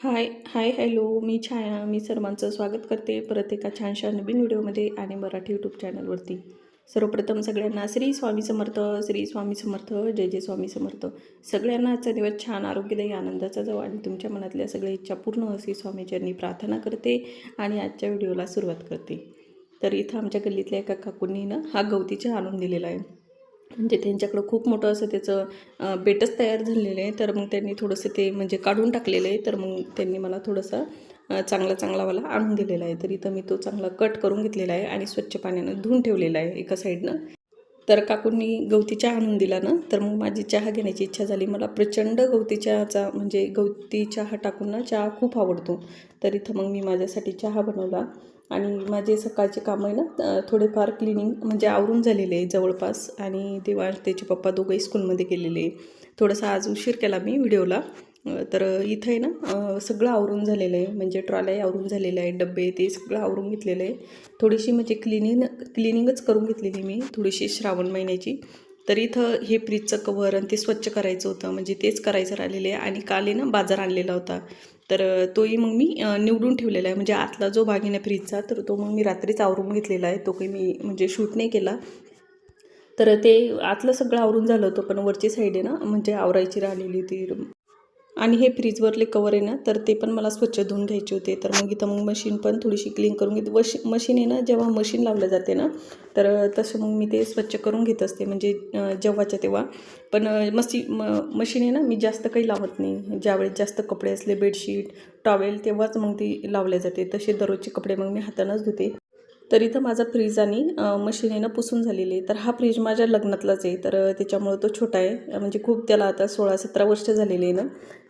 हाय hi hello मी छाया. मी सर्वांचं स्वागत करते परत एका छानशा नवीन व्हिडिओमध्ये आणि मराठी यूट्यूब चॅनलवरती सर्वप्रथम सगळ्यांना श्री स्वामी समर्थ श्री स्वामी समर्थ जय जय स्वामी समर्थ. सगळ्यांना आजचा दिवस छान आरोग्यदायी आनंदाचा जाऊ आणि तुमच्या मनातल्या सगळ्या इच्छा पूर्ण अशी स्वामीचरणी प्रार्थना करते आणि आजच्या व्हिडिओला सुरुवात करते. तर इथं आमच्या गल्लीतल्या एका काकूंनी ना हा गवतीचा आणून दिलेला आहे. म्हणजे त्यांच्याकडं खूप मोठं असं त्याचं बेटच तयार झालेलं आहे. तर मग त्यांनी थोडंसं ते म्हणजे काढून टाकलेलं आहे. तर मग त्यांनी मला थोडंसं चांगला चांगलावाला आणून दिलेला आहे. तर इथं मी तो चांगला कट करून घेतलेला आहे आणि स्वच्छ पाण्यानं धुवून ठेवलेला आहे एका साईडनं. तर काकूंनी गवती चहा आणून दिला ना तर मग माझी चहा घेण्याची इच्छा झाली. मला प्रचंड गवती चहाचा म्हणजे गवती चहा टाकून ना चहा खूप आवडतो. तर इथं मग मी माझ्यासाठी चहा बनवला. आणि माझे सकाळचे कामं आहे ना थोडेफार क्लिनिंग म्हणजे आवरून झालेले आहे जवळपास. आणि तेव्हा त्याचे पप्पा दोघंही स्कूलमध्ये गेलेले थोडासा आज उशीर केला मी व्हिडिओला तर इथं आहे ना सगळं आवरून झालेलं आहे. म्हणजे ट्रॉलाही आवरून झालेलं आहे डबे ते सगळं आवरून घेतलेलं आहे. थोडीशी म्हणजे क्लिनिंग क्लिनिंगच करून घेतलेली मी थोडीशी श्रावण महिन्याची. तर इथं हे फ्रीजचं कवर आणि ते स्वच्छ करायचं होतं. म्हणजे तेच करायचं राहिलेलं आहे. आणि काल आहे ना बाजार आणलेला होता. तर तोही मग मी निवडून ठेवलेला आहे. म्हणजे आतला जो भाग आहे ना फ्रीजचा तर तो मग मी रात्रीच आवरून घेतलेला आहे. तो काही मी म्हणजे शूट नाही केला. तर ते आतलं सगळं आवरून झालं होतं पण वरची साईड आहे ना म्हणजे आवरायची राहिलेली ती आणि हे फ्रीजवरले कवर आहे ना तर ते पण मला स्वच्छ धुवून घ्यायचे होते. तर मग इथं मग मशीन पण थोडीशी क्लीन करून घेते. वशी मशीन आहे ना जेव्हा मशीन लावलं जाते ना तर तसं मग मी ते स्वच्छ करून घेत असते. म्हणजे जेव्हाच्या तेव्हा. पण मशी म मशीन आहे ना मी जास्त काही लावत नाही. ज्यावेळेस जास्त कपडे असले बेडशीट टॉवेल तेव्हाच मग ती लावल्या जाते. तसे दररोजचे कपडे मग मी हातानंच धुते. तर इथं माझा फ्रीज आणि मशीन आहे ना पुसून झालेली आहे. तर हा फ्रीज माझ्या लग्नातलाच आहे. तर त्याच्यामुळं तो छोटा आहे. म्हणजे खूप त्याला आता सोळा सतरा वर्ष झालेली आहे ना.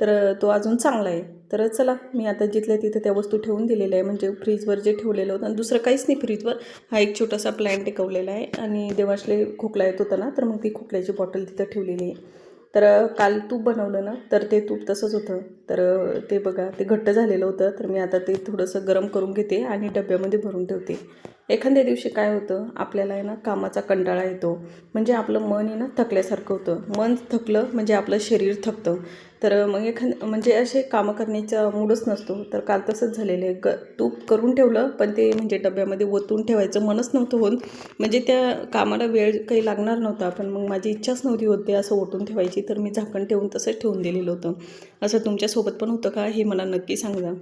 तर तो अजून चांगला आहे. तर चला मी आता जिथल्या तिथं त्या वस्तू ठेवून दिलेल्या आहे म्हणजे फ्रीजवर जे ठेवलेलं होतं. आणि दुसरं काहीच नाही फ्रीजवर हा एक छोटासा प्लॅन टिकवलेला आहे. आणि देवाशले खोकला येत होता ना तर मग ती खोकल्याची बॉटल तिथं ठेवलेली आहे. तर काल तूप बनवलं ना तर ते तूप तसंच होतं. तर ते बघा ते घट्ट झालेलं होतं. तर मी आता ते थोडंसं गरम करून घेते आणि डब्यामध्ये भरून ठेवते. एखाद्या दिवशी काय होतं आपल्याला आहे ना कामाचा कंटाळा येतो. म्हणजे आपलं मन आहे ना थकल्यासारखं होतं. मन थकलं म्हणजे आपलं शरीर थकतं. तर मग एखाद म्हणजे असे कामं करण्याचा मूडच नसतो. तर काल तसंच झालेलं आहे. ग तूप करून ठेवलं पण ते म्हणजे डब्यामध्ये ओतून ठेवायचं मनच नव्हतं होऊन म्हणजे त्या कामाला वेळ काही लागणार नव्हता. पण मग माझी इच्छाच नव्हती होते असं ओतून ठेवायची. तर मी झाकण ठेवून तसंच ठेवून दिलेलं होतं. असं तुमच्यासोबत पण होतं का? हे मला नक्की सांगा.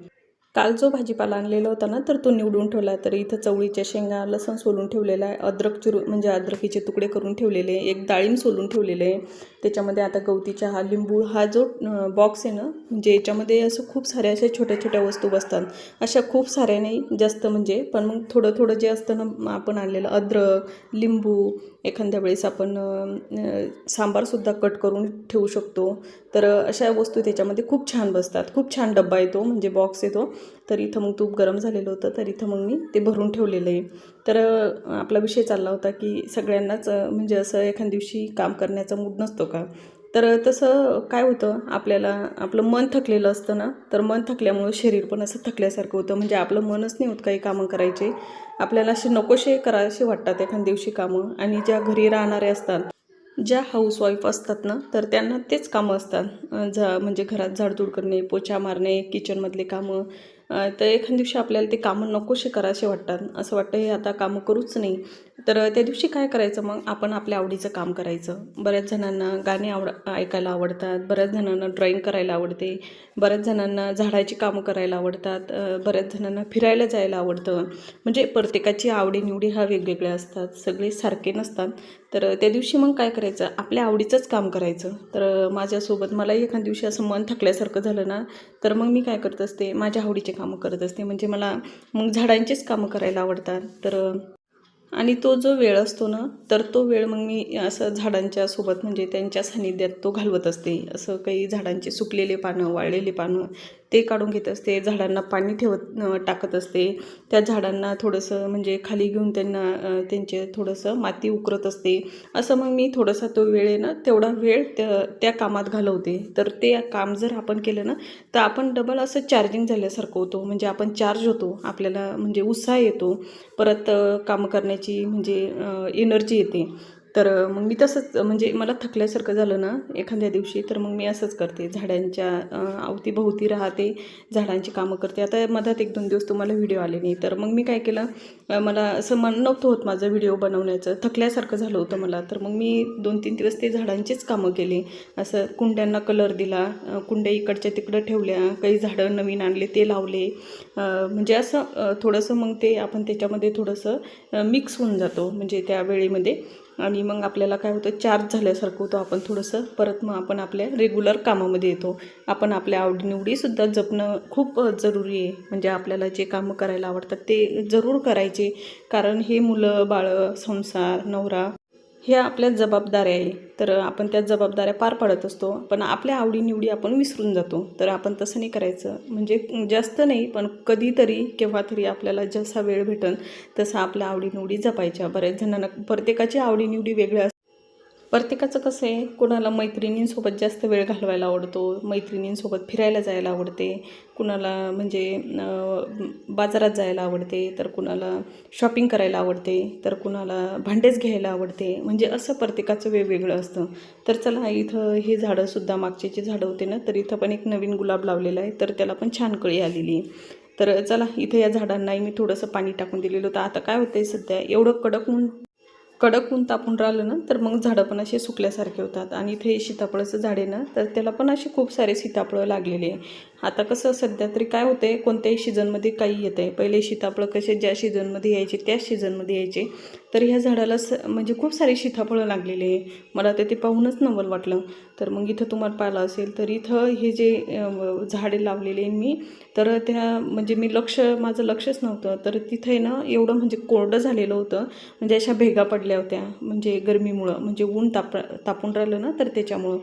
काल जो भाजीपाला आणलेला होता ना तर तो निवडून ठेवला तर इथं चवळीच्या शेंगा लसण सोलून ठेवलेला आहे. अद्रक चिरू म्हणजे अद्रकीचे तुकडे करून ठेवलेले एक डाळिंब सोलून ठेवलेले आहे. त्याच्यामध्ये आता गवतीचा हा लिंबू हा जो बॉक्स आहे ना म्हणजे याच्यामध्ये असं खूप साऱ्या अशा छोट्या छोट्या वस्तू बसतात. अशा खूप साऱ्या नाही जास्त म्हणजे पण मग थोडं थोडं जे असतं ना आपण आणलेलं अद्रक लिंबू एखाद्या वेळेस आपण सांबारसुद्धा कट करून ठेवू शकतो. तर अशा वस्तू त्याच्यामध्ये खूप छान बसतात. खूप छान डब्बा येतो म्हणजे बॉक्स येतो. तर इथं मग तूप गरम झालेलं होतं तर इथं मग मी ते भरून ठेवलेलं आहे. तर आपला विषय चालला होता की सगळ्यांनाच म्हणजे असं एखाद्या दिवशी काम करण्याचा मूड नसतो का? तर तसं काय होतं आपल्याला आपलं मन थकलेलं असतं ना तर मन थकल्यामुळं शरीर पण असं थकल्यासारखं होतं. म्हणजे आपलं मनच नाही होत काही कामं करायचे. आपल्याला असे नकोसे करायचे वाटतात एखाद्या दिवशी कामं. आणि ज्या घरी राहणारे असतात ज्या हाऊसवाईफ असतात ना तर त्यांना तेच कामं असतात. झा म्हणजे घरात झाडझूड करणे पोछा मारणे किचनमधले कामं. तर एखाद्या दिवशी आपल्याला ते कामं नकोशी करायचे वाटतात. असं वाटतं हे आता कामं करूच नाही. तर त्या दिवशी काय करायचं मग? आपण आपल्या आवडीचं काम करायचं. बऱ्याच जणांना गाणे आवड ऐकायला आवडतात. बऱ्याच जणांना ड्रॉईंग करायला आवडते. बऱ्याच जणांना झाडाची कामं करायला आवडतात. बऱ्याच जणांना फिरायला जायला आवडतं. म्हणजे प्रत्येकाची आवडीनिवडी हा वेगवेगळ्या असतात. सगळे सारखे नसतात. तर त्या दिवशी मग काय करायचं? आपल्या आवडीचंच काम करायचं. तर माझ्यासोबत मलाही एखाद्या दिवशी असं मन थकल्यासारखं झालं ना तर मग मी काय करत असते? माझ्या आवडीचे कामं करत असते. म्हणजे मला मग झाडांचीच कामं करायला आवडतात. तर आणि तो जो वेळ असतो ना तर तो वेळ मग मी असं झाडांच्या सोबत म्हणजे त्यांच्या सानिध्यात तो घालवत असते. असं काही झाडांचे सुकलेले पानं वाळलेले पानं ते काढून घेत असते झाडांना पाणी ठेवत टाकत असते. त्या झाडांना थोडंसं म्हणजे खाली घेऊन त्यांना त्यांचे थोडंसं माती उकरत असते. असं मग मी थोडासा तो वेळ आहे ना तेवढा वेळ त्या त्या कामात घालवते. तर ते काम जर आपण केलं ना तर आपण डबल असं चार्जिंग झाल्यासारखं होतो. म्हणजे आपण चार्ज होतो आपल्याला म्हणजे उत्साह येतो. परत काम करण्याची म्हणजे एनर्जी येते. तर मग मी तसंच म्हणजे मला थकल्यासारखं झालं ना एखाद्या दिवशी तर मग मी असंच करते. झाडांच्या अवतीभोवती राहते झाडांची कामं करते. आता मधात एक दोन दिवस तुम्हाला व्हिडिओ आले नाही. तर मग मी काय केलं मला असं मन नव्हतं होत माझं व्हिडिओ बनवण्याचं. थकल्यासारखं झालं होतं मला. तर मग मी दोन तीन दिवस ते झाडांचीच कामं केली. असं कुंड्यांना कलर दिला कुंड्या इकडच्या तिकडं ठेवल्या काही झाडं नवीन आणले ते लावले. म्हणजे असं थोडंसं मग ते आपण त्याच्यामध्ये थोडंसं मिक्स होऊन जातो. म्हणजे त्या वेळेमध्ये. आणि मग आपल्याला काय होतं चार्ज झाल्यासारखं होतं. आपण थोडंसं परत मग आपण आपल्या रेग्युलर कामामध्ये येतो. आपण आपल्या आवडीनिवडीसुद्धा जपणं खूप जरुरी आहे. म्हणजे आपल्याला जे कामं करायला आवडतात ते जरूर करायचे. कारण हे मुलं बाळं संसार नवरा ह्या आपल्या जबाबदाऱ्या आहे. तर आपण त्या जबाबदाऱ्या पार पाडत असतो. पण आपल्या आवडीनिवडी आपण विसरून जातो. तर आपण तसं नाही करायचं. म्हणजे जास्त नाही पण कधीतरी केव्हा तरी आपल्याला जसा वेळ भेटन तसा आपल्या आवडीनिवडी जपायच्या. बऱ्याच जणांना प्रत्येकाची आवडीनिवडी वेगळ्या असतात प्रत्येकाचं कसं आहे कुणाला मैत्रिणींसोबत जास्त वेळ घालवायला आवडतो मैत्रिणींसोबत फिरायला जायला आवडते कुणाला म्हणजे बाजारात जायला आवडते तर कुणाला शॉपिंग करायला आवडते तर कुणाला भांडेच घ्यायला आवडते म्हणजे असं प्रत्येकाचं वेगवेगळं असतं. तर चला इथं हे झाडंसुद्धा मागचे जे झाडं होते ना तर इथं पण एक नवीन गुलाब लावलेला आहे तर त्याला पण छान कळी आलेली. तर चला इथं या झाडांनाही मी थोडंसं पाणी टाकून दिलेलं होतं. आता काय होतं आहे सध्या एवढं कडक ऊन कडक ऊन तापून राहिलं ना तर मग झाडं पण असे सुकल्यासारखे होतात. आणि इथे सीताफळाचं झाड आहे ना तर त्याला पण असे खूप सारे सीताफळं लागलेले आहे. आता कसं सध्या तरी काय होतंय कोणत्याही सीझनमध्ये काही येतं आहे पहिले सीताफळं कसे ज्या सीझनमध्ये यायचे त्याच सीझनमध्ये यायचे. तर ह्या झाडाला स म्हणजे खूप सारे सीताफळं लागलेले आहे. मला तर ते पाहूनच नवल वाटलं. तर मग इथं तुम्हाला पाहिलं असेल तर इथं हे जे झाडे लावलेले आहे मी तर त्या म्हणजे मी लक्ष माझं लक्षच नव्हतं. तर तिथे आहे ना एवढं म्हणजे कोरडं झालेलं होतं. म्हणजे अशा भेगा पडल्या होत्या. म्हणजे गरमीमुळं म्हणजे ऊन ताप तापून राहिलं ना तर त्याच्यामुळं.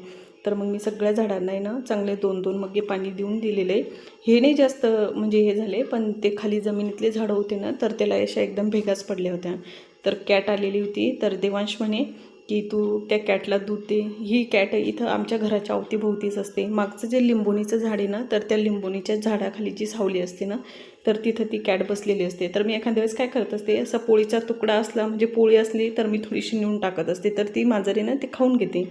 तर मग मी सगळ्या झाडांना आहे ना चांगले दोन दोन मग पाणी देऊन दिलेले. आहे हे नाही जास्त म्हणजे हे झाले पण ते खाली जमिनीतले झाडं होते ना तर त्याला अशा एकदम भेगाच पडल्या होत्या. तर कॅट आलेली होती. तर देवांश म्हणे की तू त्या कॅटला दूध दे. ही कॅट इथं आमच्या घराच्या अवतीभोवतीच असते. मागचं जे लिंबोणीचं झाड आहे ना तर त्या लिंबोणीच्या झाडाखाली जी सावली असते ना तर तिथं ती कॅट बसलेली असते. तर मी एखाद्या वेळेस काय करत असते असा पोळीचा तुकडा असला म्हणजे पोळी असली तर मी थोडीशी नेऊन टाकत असते. तर ती माझरी ते खाऊन घेते.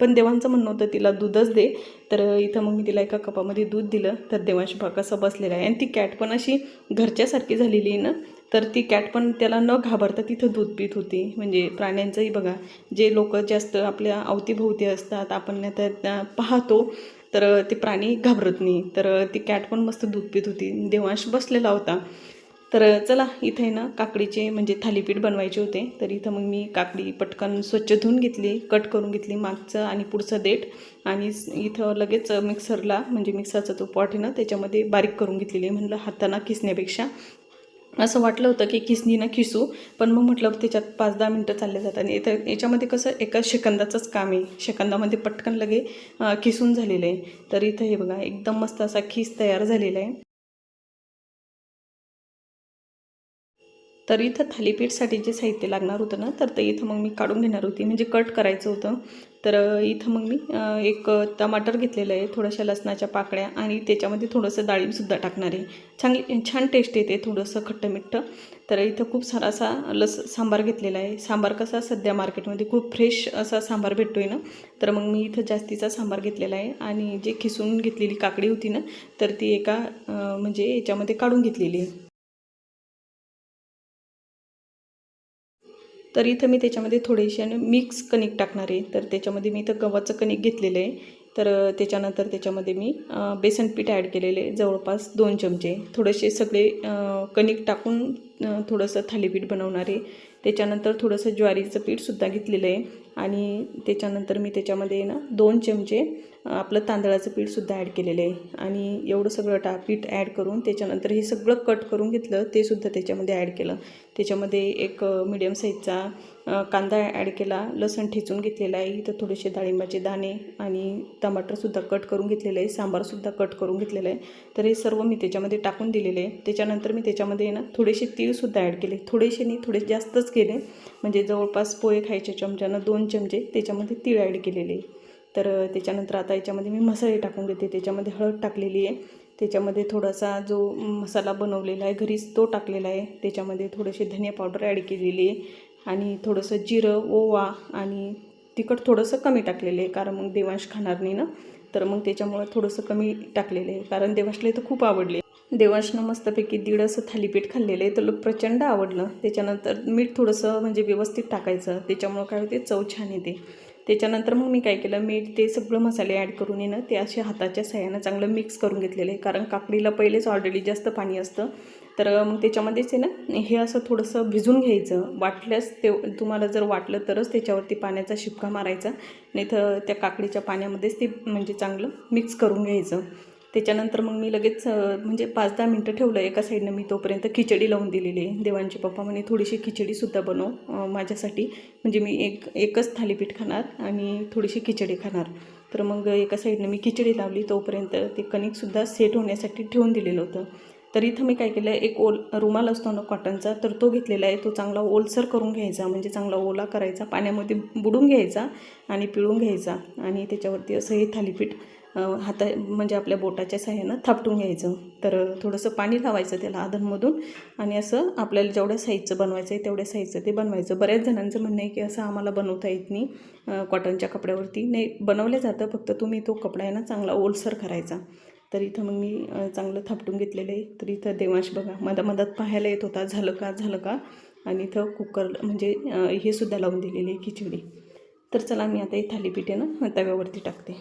पण देवांचं म्हणणं होतं तिला दूधच दे. तर इथं मग मी तिला एका कपामध्ये दूध दिलं तर देवांशी भाग कसा बसलेला आहे. आणि ती कॅट पण अशी घरच्यासारखी झालेली आहे ना तर ती कॅट पण त्याला न घाबरता तिथं दूध पित होती. म्हणजे प्राण्यांचंही बघा जे लोक जास्त आपल्या अवतीभोवती असतात आपण त्या पाहतो तर ते प्राणी घाबरत नाही. तर ती कॅट पण मस्त दूध पित होती. देवांश बसलेला होता. तर चला इथे ना काकडीचे म्हणजे थालीपीठ बनवायचे होते. तर इथं मग मी काकडी पटकन स्वच्छ धुवून घेतली कट करून घेतली मागचं आणि पुढचं देठ. आणि इथं लगेच मिक्सरला म्हणजे मिक्सरचा तो पॉट आहे ना त्याच्यामध्ये बारीक करून घेतलेली म्हणलं हाताना किसण्यापेक्षा. असं वाटलं होतं की खिसनी ना खिसू पण मग म्हटलं त्याच्यात पाच दहा मिनटं चालले जातात. आणि तर याच्यामध्ये कसं एका शेकंदाचंच काम आहे. शेकंदामध्ये पटकन लगे खिसून झालेलं आहे. तर इथं हे बघा एकदम मस्त असा खीस तयार झालेला आहे. तर इथं थालीपीठसाठी जे साहित्य लागणार होतं ना तर ते इथं मग मी काढून घेणार होती. म्हणजे कट करायचं होतं. तर इथं मग मी एक टमाटर घेतलेलं आहे थोड्याशा लसणाच्या पाकळ्या आणि त्याच्यामध्ये थोडंसं डाळिंबसुद्धा टाकणार आहे. चांगली छान टेस्ट येते थोडंसं खट्ट मिठ्ठ तर इथं खूप सारा असा लस सांबार घेतलेला आहे. सांबार कसा सध्या मार्केटमध्ये खूप फ्रेश असा सांबार भेटतो आहे ना तर मग मी इथं जास्तीचा सांबार घेतलेला आहे. आणि जे खिसून घेतलेली काकडी होती ना तर ती एका म्हणजे याच्यामध्ये काढून घेतलेली आहे. तर इथं मी त्याच्यामध्ये थोडेसे मिक्स कणिक टाकणार आहे. तर त्याच्यामध्ये मी इथं गव्हाचं कणिक घेतलेलं आहे. तर त्याच्यानंतर त्याच्यामध्ये मी बेसन पीठ ॲड केलेले जवळपास दोन चमचे. थोडेसे सगळे कणिक टाकून थोडंसं थालीपीठ बनवणार आहे. त्याच्यानंतर थोडंसं ज्वारीचं पीठसुद्धा घेतलेलं आहे. आणि त्याच्यानंतर मी त्याच्यामध्ये ना दोन चमचे आपलं तांदळाचं पीठसुद्धा ॲड केलेलं आहे. आणि एवढं सगळं टा पीठ ॲड करून त्याच्यानंतर हे सगळं कट करून घेतलं ते सुद्धा त्याच्यामध्ये ॲड केलं. त्याच्यामध्ये एक मिडियम साईजचा कांदा ॲड केला लसण ठेचून घेतलेला आहे इथं थोडेसे डाळिंबाचे दाणे आणि टमाटरसुद्धा कट करून घेतलेलं आहे सांबारसुद्धा कट करून घेतलेलं आहे. तर हे सर्व मी त्याच्यामध्ये टाकून दिलेले आहे. त्याच्यानंतर मी त्याच्यामध्ये ना थोडेसे तीळसुद्धा ॲड केले. थोडेसे नाही थोडे जास्तच केले. म्हणजे जवळपास पोहे खायच्या चमच्यानं दोन चमचे म्हणजे त्याच्यामध्ये तीळ ॲड केलेले तर त्याच्यानंतर आता याच्यामध्ये मी मसाले टाकून घेते. त्याच्यामध्ये हळद टाकलेली आहे. त्याच्यामध्ये थोडासा जो मसाला बनवलेला आहे घरीच तो टाकलेला आहे. त्याच्यामध्ये थोडेसे धनिया पावडर ॲड केलेली आहे. आणि थोडंसं जिरं ओवा आणि तिखट थोडंसं कमी टाकलेलं आहे कारण मग देवांश खाणार नाही ना. तर मग त्याच्यामुळं थोडंसं कमी टाकलेलं आहे. कारण देवांशला तर खूप आवडले. देवांशनं मस्तपैकी दीड असं थालीपीठ खाल्लेलं आहे. तर लोक प्रचंड आवडलं. त्याच्यानंतर मीठ थोडंसं म्हणजे व्यवस्थित टाकायचं. त्याच्यामुळं काय होते? चव छान येते. त्याच्यानंतर मग मी काय केलं? मीठ ते सगळं मसाले ॲड करून येणं ते असे हाताच्या सहाय्यानं चांगलं मिक्स करून घेतलेलं आहे. कारण काकडीला पहिलेच ऑलरेडी जास्त पाणी असतं. तर मग त्याच्यामध्येच आहे ना हे असं थोडंसं भिजून घ्यायचं. वाटल्यास ते तुम्हाला जर वाटलं तरच त्याच्यावरती पाण्याचा शिपका मारायचा. नाही तर त्या काकडीच्या पाण्यामध्येच ते म्हणजे चांगलं मिक्स करून घ्यायचं. त्याच्यानंतर मग मी लगेच म्हणजे पाच दहा मिनटं ठेवलं एका साईडनं मी तोपर्यंत खिचडी लावून दिलेली आहे. देवांचे पप्पा म्हणे थोडीशी खिचडीसुद्धा बनव माझ्यासाठी. म्हणजे मी एक एकच थालीपीठ खाणार आणि थोडीशी खिचडी खाणार. तर मग एका साईडनं मी खिचडी लावली तोपर्यंत ते कणिकसुद्धा सेट होण्यासाठी ठेवून दिलेलं होतं. तर इथं मी काय केलं एक ओल रुमाल असतो ना कॉटनचा तर तो घेतलेला आहे. तो चांगला ओलसर करून घ्यायचा म्हणजे चांगला ओला करायचा पाण्यामध्ये बुडून घ्यायचा आणि पिळून घ्यायचा आणि त्याच्यावरती असं हे थालीपीठ हाता म्हणजे आपल्या बोटाच्या साह्यानं थापटून घ्यायचं. तर थोडंसं पाणी लावायचं त्याला अधनमधून आणि असं आपल्याला जेवढ्या साईजचं बनवायचं आहे तेवढ्या साईजचं ते बनवायचं. बऱ्याच जणांचं म्हणणं आहे की असं आम्हाला बनवता येत नाही कॉटनच्या कपड्यावरती. नाही बनवलं जातं फक्त तुम्ही तो कपडा आहे ना चांगला ओलसर करायचा. तर इथं मग मी चांगलं थापटून घेतलेलं आहे. तर इथं देवांश बघा मधा मधात पाहायला येत होता झालं का झालं का? आणि इथं कुकर म्हणजे हे सुद्धा लावून दिलेली आहे खिचडी. तर चला मी आता हे थालीपीठ आहे ना तव्यावरती टाकते.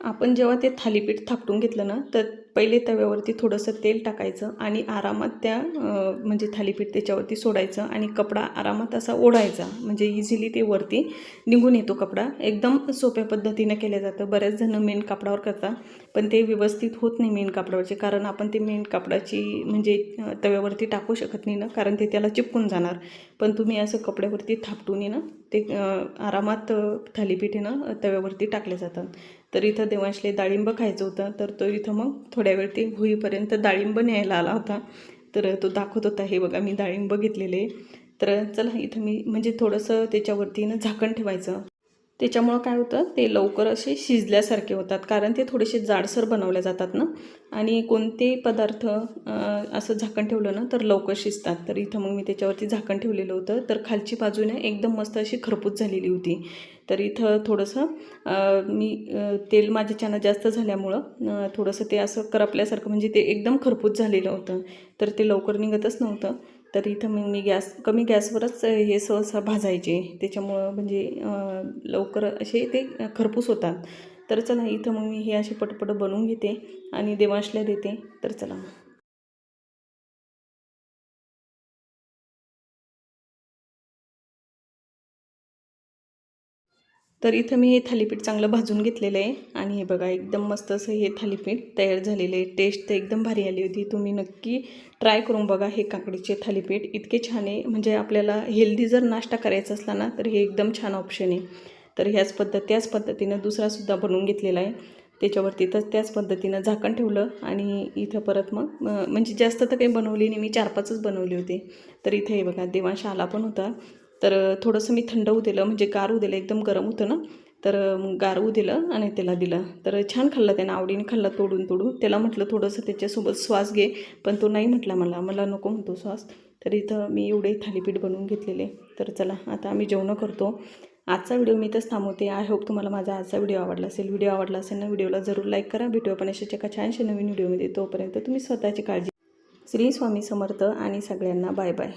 आपण जेव्हा ते थालीपीठ थापटून घेतलं ना तर पहिले तव्यावरती थोडंसं तेल टाकायचं आणि आरामात त्या म्हणजे थालीपीठ त्याच्यावरती सोडायचं आणि कपडा आरामात असा ओढायचा. म्हणजे इझिली ते वरती निघून येतो कपडा. एकदम सोप्या पद्धतीनं केलं जातं. बऱ्याच जणं मेन कापडावर करतात पण ते व्यवस्थित होत नाही मेन कापडावरचे. कारण आपण ते मेन कापडाची म्हणजे तव्यावरती टाकू शकत नाही ना कारण ते त्याला चिपकून जाणार. पण तुम्ही असं कपड्यावरती थापटून ना ते आरामात थालीपीठ ना तव्यावरती टाकले जातात. तर इथं देवांशले डाळिंब खायचं होतं तर तो इथं मग थोड्या वेळ ते होईपर्यंत डाळिंब न्यायला आला होता. तर तो दाखवत होता हे बघा मी डाळिंब घेतलेले तर चला इथं मी म्हणजे थोडंसं त्याच्यावरती ना झाकण ठेवायचं. त्याच्यामुळं काय होतं ते लवकर असे शिजल्यासारखे होतात कारण ते थोडेसे जाडसर बनवले जातात ना. आणि कोणतेही पदार्थ असं झाकण ठेवलं ना तर लवकर शिजतात. तर इथं मग मी त्याच्यावरती झाकण ठेवलेलं होतं. तर खालची बाजूने एकदम मस्त अशी खरपूस झालेली होती. तर इथं थोडंसं मी तेल माझ्याच्यानं जास्त झाल्यामुळं थोडंसं ते असं करपल्यासारखं म्हणजे ते एकदम खरपूस झालेलं होतं. तर ते लवकर निघतच नव्हतं. तर इथं मग मी गॅस कमी गॅसवरच हे सहसा भाजायचे. त्याच्यामुळं म्हणजे लवकर असे ते खरपूस होतात. तर चला इथं मग मी हे असे पटपट बनवून घेते आणि देवाशला देते. तर चला तर इथं मी हे थालीपीठ चांगलं भाजून घेतलेलं आहे. आणि हे बघा एकदम मस्त असं हे थालीपीठ तयार झालेलं आहे. टेस्ट तर एकदम भारी आली होती. तुम्ही नक्की ट्राय करून बघा हे काकडीचे थालीपीठ. इतके छान आहे. म्हणजे आपल्याला हेल्दी जर नाश्ता करायचा असला ना तर हे एकदम छान ऑप्शन आहे. तर ह्याच पद्धत त्याच पद्धतीनं दुसरासुद्धा बनवून घेतलेला आहे. त्याच्यावरती तर त्याच पद्धतीनं झाकण ठेवलं आणि इथं परत मग म्हणजे जास्त तर काही बनवली नाही. मी चार पाचच बनवली होती. तर इथे हे बघा देवांश आला पण होता. तर थोडंसं मी थंड होऊ दिलं म्हणजे गार होऊ दिलं एकदम गरम होतं ना. तर मग गार होऊ दिलं आणि त्याला दिलं. तर छान खाल्लं त्यानं आवडीने खाल्ला तोडून तोडून. त्याला म्हटलं थोडंसं त्याच्यासोबत श्वास घे पण तो नाही म्हटला मला. मला नको म्हणतो श्वास. तर इथं मी एवढे थालीपीठ बनवून घेतलेले. तर चला आता आम्ही जेवणं करतो. आजचा व्हिडिओ मी इथंच थांबवते. आय होप तुम्हाला माझा आजचा व्हिडिओ आवडला असेल. व्हिडिओ आवडला असेल ना व्हिडिओला जरूर लाईक करा. भेटू आपण अशा एका छानशा नवीन व्हिडिओमध्ये. तोपर्यंत तुम्ही स्वतःची काळजी श्री स्वामी समर्थ आणि सगळ्यांना बाय बाय.